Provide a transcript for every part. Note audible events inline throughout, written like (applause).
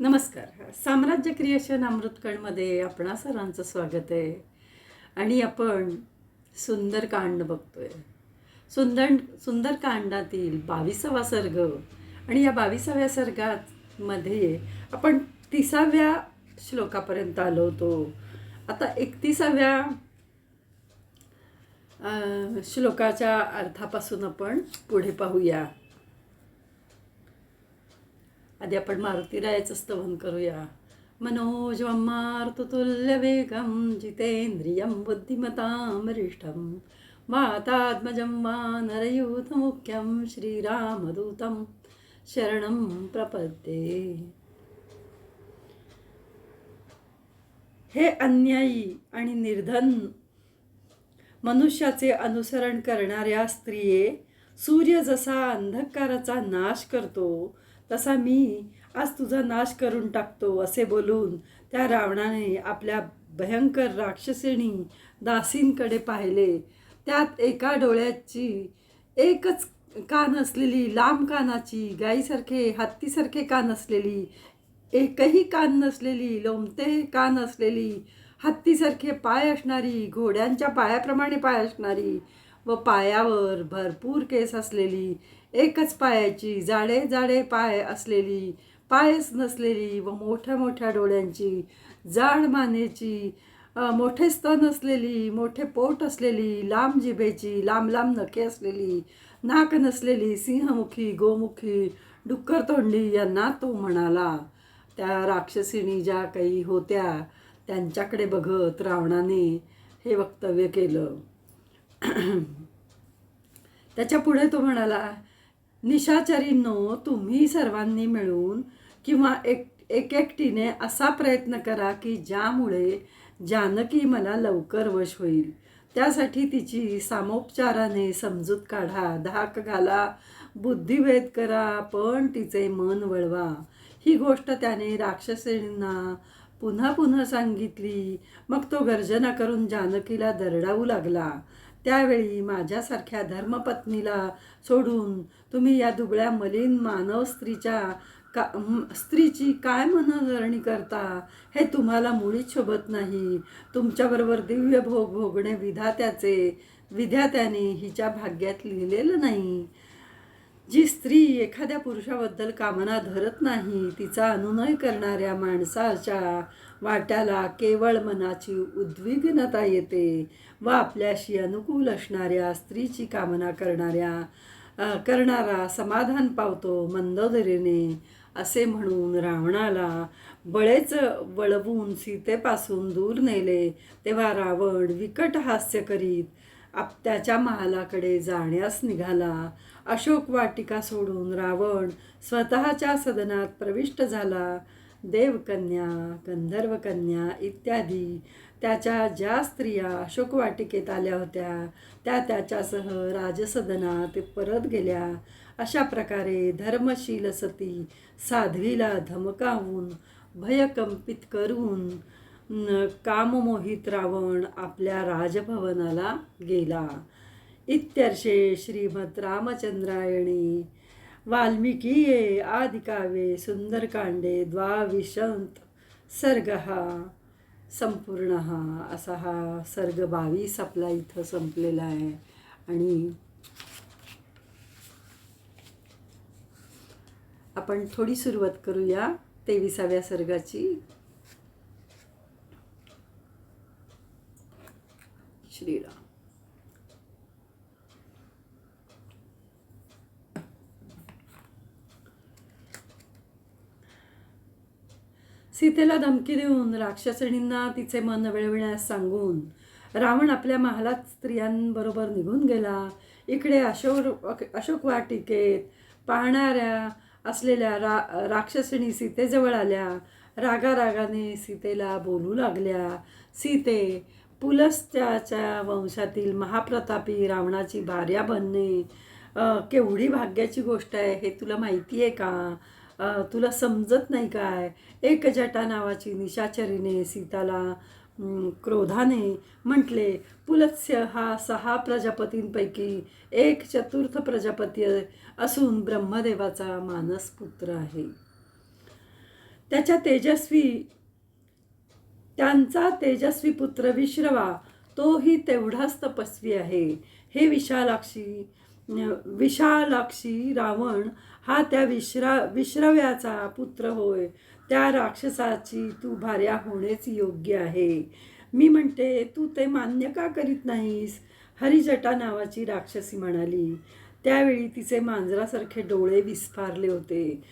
नमस्कार. साम्राज्य क्रिएशन अमृतकणमध्ये आपणा सरांचं स्वागत आहे. आणि आपण सुंदरकांड बघतोय. सुंदर सुंदरकांडातील बावीसावा सर्ग आणि या बावीसाव्या सर्गात मध्ये आपण तिसाव्या श्लोकापर्यंत आलो होतो. आता एकतीसाव्या श्लोकाच्या अर्थापासून आपण पुढे पाहूया. आधी आपण मारुतीरायाचं स्तवन करूया. मनोजवं मारुतुल्यवेगं जितेंद्रियं बुद्धिमतां वरिष्ठं. वातात्मजं वानरयूथमुख्यं श्रीरामदूतं शरणं प्रपद्ये. हे अन्यायी आणि निर्धन मनुष्याचे अनुसरण करणाऱ्या स्त्रिये सूर्य जसा अंधकाराचा नाश करतो तसा मी आज तुझा नाश करून टाकतो असे बोलून त्या रावणाने आपल्या भयंकर राक्षसिणी दासींकडे पाहिले. त्यात एका डोळ्याची एकच कान असलेली लांब कानाची गाईसारखे हत्तीसारखे कान असलेली एकही कान नसलेली लोमते कान असलेली हत्तीसारखे पाय असणारी घोड्यांच्या पायाप्रमाणे पाय असणारी व पायावर भरपूर केस असलेली एकच पायाची जाडे जाडे पाय असलेली पायच नसलेली व मोठ्या मोठ्या डोळ्यांची जाड मानेची मोठे स्तन असलेली मोठे पोट असलेली लांब जिभेची लांब लांब नखे असलेली नाक नसलेली सिंहमुखी गोमुखी डुक्कर तोंडी यांना तो म्हणाला. त्या राक्षसिणी ज्या काही होत्या त्यांच्याकडे बघत रावणाने हे वक्तव्य केलं. (clears throat) त्याच्या पुढे तो म्हणाला निशाचरींनो तुम्ही सर्वांनी मिळून किंवा एक एक एकटीने असा प्रयत्न करा की ज्यामुळे जानकी मला लवकर वश होईल. त्यासाठी तिची सामोपचाराने समजूत काढा धाक घाला बुद्धिभेद करा पण तिचे मन वळवा. ही गोष्ट त्याने राक्षसींना पुन्हा पुन्हा सांगितली. मग तो गर्जना करून जानकीला दरडावू लागला. त्यावेळी माझ्यासारख्या धर्मपत्नीला सोडून तुम्ही या दुबळ्या मलिन मानव स्त्रीच्या का स्त्रीची काय मनोधरणी करता हे तुम्हाला मुळीच शोभत नाही. तुमच्याबरोबर दिव्य भोग भोगणे विधात्याचे विधात्याने हिच्या भाग्यात लिहिलेलं नाही. जी स्त्री एखाद्या पुरुषाबद्दल कामना धरत नाही तिचा अनुनय करणाऱ्या माणसाच्या वाट्याला केवळ मनाची उद्विग्नता येते व आपल्याशी अनुकूल असणाऱ्या स्त्रीची कामना करणाऱ्या करणारा समाधान पावतो मंदोदरीने. असे म्हणून रावणाला बळेच वळवून सीतेपासून दूर नेले तेव्हा रावण विकट हास्य करीत आप त्याच्या महालाकडे जाण्यास निघाला. अशोक वाटिका सोडून रावण स्वतःच्या सदनात प्रविष्ट झाला. देवकन्या गंधर्वकन्या इत्यादी. त्याच्या ज्या स्त्रिया अशोक वाटिकेत आल्या होत्या त्या त्याच्यासह राजसदनात परत गेल्या. अशा प्रकारे धर्मशील सती साध्वीला धमकावून भयकंपित करून काममोहित रावण आपल्या राजभवनाला गेला. इत्यर्षे श्रीमद रामचंद्रायणी वाल्मिकीये आदिकाव्ये सुंदरकांडे द्वाविशंत सर्ग हा संपूर्ण. हा असा हा सर्ग बावीस आपला इथं संपलेला आहे. आणि आपण थोडी सुरुवात करूया तेविसाव्या सर्गाची श्रीराम सीतेला धमकी देऊन राक्षसणींना तिचे मन वळविण्यास सांगून रावण आपल्या महालात स्त्रियांबरोबर निघून गेला. इकडे अशोक अशोक वाटिकेत पाहणाऱ्या असलेल्या रा राक्षसिणी सीतेजवळ आल्या. रागारागाने सीतेला बोलू लागल्या. सीते पुलस्त्याच्या वंशातील महाप्रतापी रावणाची भार्या बनणे केवढी भाग्याची गोष्ट आहे हे तुला माहिती आहे का? तुला समजत नाही काय? एक जटा नावाची निशाचरीने सीताला क्रोधाने म्हटले पुलत्स्य हा सहा प्रजापतींपैकी एक चतुर्थ प्रजापती असून ब्रह्मदेवाचा मानस पुत्र आहे. त्याच्या तेजस्वी त्यांचा तेजस्वी पुत्र विश्रवा तोही तेवढाच तपस्वी आहे. हे विशालाक्षी म्हणजे विशालाक्षी रावण हा त्या विश्रा विश्रव्याचा पुत्र होय. त्या राक्षसाची तू भार्या होणेच योग्य आहे. मी म्हणते तू ते मान्य का करीत नाहीस? हरिजटा नावाची राक्षसी म्हणाली. त्यावेळी तिचे मांजरासारखे डोळे विस्फारले होते.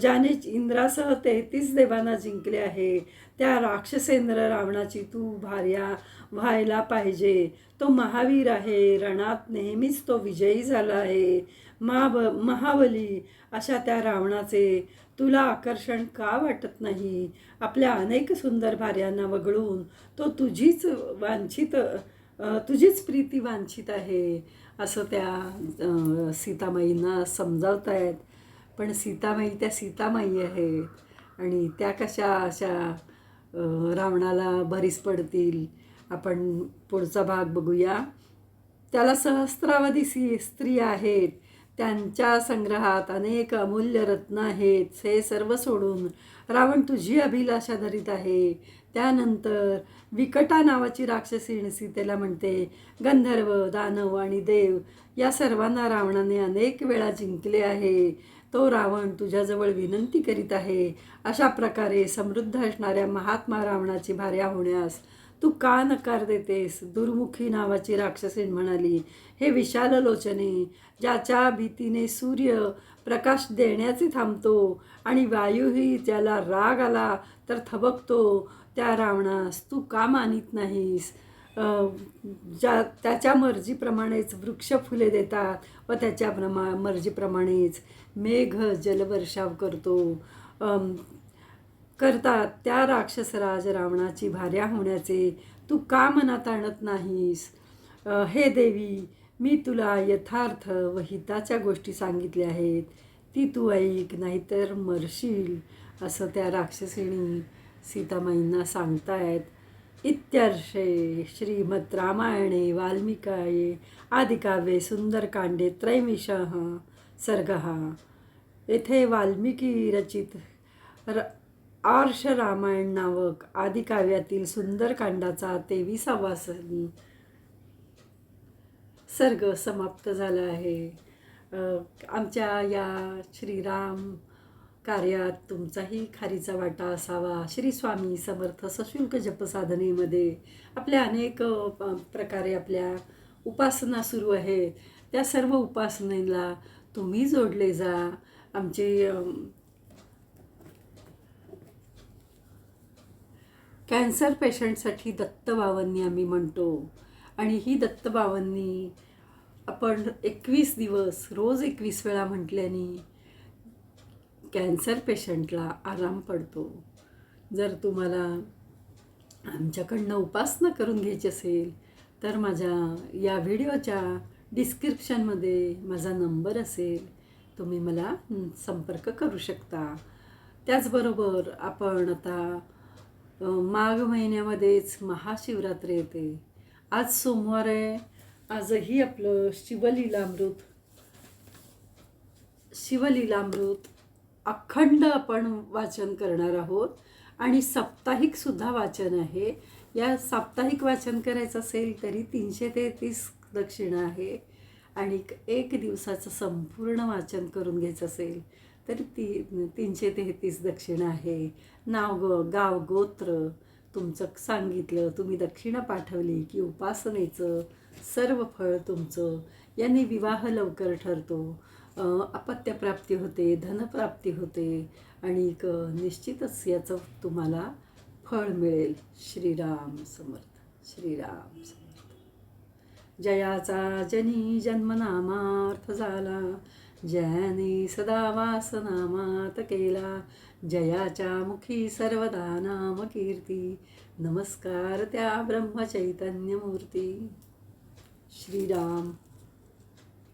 ज्याने इंद्रासह तेहतीस देवांना जिंकले आहे त्या राक्षसेंद्र रावणाची तू भार्या व्हायला पाहिजे. तो महावीर आहे रणात नेहमीच तो विजयी झाला आहे. महाब महाबली अशा त्या रावणाचे तुला आकर्षण का वाटत नाही? आपल्या अनेक सुंदर भार्यांना वगळून तो तुझीच वांछित तुझीच प्रीती वांछित आहे. असं त्या सीतामाईंना समजावत आहेत पण सीतामाई त्या सीतामाई आहेत आणि त्या कशा अशा रावणाला भरीस पडतील आपण पुढचा भाग बघूया. त्याला सहस्रावधी सी स्त्री आहेत. त्यांच्या संग्रहात अनेक अमूल्य रत्न आहेत. हे सर्व सोडून रावण तुझी अभिलाषा धरीत आहे. त्यानंतर विकटा नावाची राक्षसीण सीतेला म्हणते गंधर्व दानव आणि देव या सर्वांना रावणाने अनेक वेळा जिंकले आहे. तो रावण तुझ्याजवळ विनंती करीत आहे. अशा प्रकारे समृद्ध असणाऱ्या महात्मा रावणाची भार्या होण्यास तू का नकार देतेस? दुर्मुखी नावाची राक्षसीण म्हणाली हे विशाल लोचने ज्याच्या भीतीने सूर्य प्रकाश देण्याचे थांबतो आणि वायूही त्याला राग आला तर थबकतो त्या रावणास तू का मानित नाहीस? ज्या त्याच्या मर्जीप्रमाणेच वृक्ष फुले देतात व त्याच्या प्रमा मर्जीप्रमाणेच मेघ जलवर्षाव करतो. करतात त्या राक्षसराज रावणाची भार्या होण्याचे तू का मनात आणत नाहीस? हे देवी मी तुला यथार्थ व हिताच्या गोष्टी सांगितल्या आहेत. ती तू ऐक नाहीतर मरशील असं त्या राक्षसिणी सीतामाईंना सांगतायत इत्यर्षे श्रीमद रामायणे वाल्मिकाये आदिकाव्ये सुंदरकांडे त्रैमिषः सर्ग। येथे वाल्मिकी रचित र आर्ष रामायण नावक आदिकाव्यातील सुंदरकांडाचा तेविसावा सनी सर्ग समाप्त झाला आहे. आमच्या या श्रीराम कार्यात तुमचाही खारीचा वाटा असावा. श्री स्वामी समर्थ सशुल्क जपसाधनेमध्ये आपल्या अनेक प्रकारे आपल्या उपासना सुरू आहेत. त्या सर्व उपासनेला तुम्ही जोडले जा. आमची कॅन्सर पेशंटसाठी दत्तबावांनी आम्ही म्हणतो. आणि ही दत्तबावांनी आपण एकवीस दिवस रोज एकवीस वेळा म्हटल्याने कॅन्सर पेशंटला आराम पडतो. जर तुम्हाला आमच्याकडनं उपासना करून घ्यायची असेल तर माझ्या या व्हिडिओच्या डिस्क्रिप्शनमध्ये माझा नंबर असेल. तुम्ही मला संपर्क करू शकता. त्याचबरोबर आपण आता माघ महिन्यामध्येच महाशिवरात्री येते. आज सोमवार आहे. आजही आपलं शिवलीलामृत शिवलीलामृत अखंड आपण वाचन करणार आहोत. आणि साप्ताहिकसुद्धा वाचन आहे. या साप्ताहिक वाचन करायचं असेल तरी तीनशे तेहतीस दक्षिणा आहे. आणि एक दिवसाचं संपूर्ण वाचन करून घ्यायचं असेल तर ती तीनशे तेहतीस दक्षिणा आहे. नाव ग गाव गोत्र तुमचं सांगितलं तुम्ही दक्षिणा पाठवली की उपासनेचं सर्व फळ तुमचं. यांनी विवाह लवकर ठरतो. अपत्यप्राप्ती होते धनप्राप्ती होते आणि निश्चितच याचं तुम्हाला फळ मिळेल. श्रीराम समर्थ श्रीराम समर्थ. जयाचा जनी जन्मनामार्थ झाला जयाने सदा वासनामात केला जयाच्या मुखी सर्वदा नाम कीर्ती नमस्कार त्या ब्रह्मचैतन्यमूर्ती. श्रीराम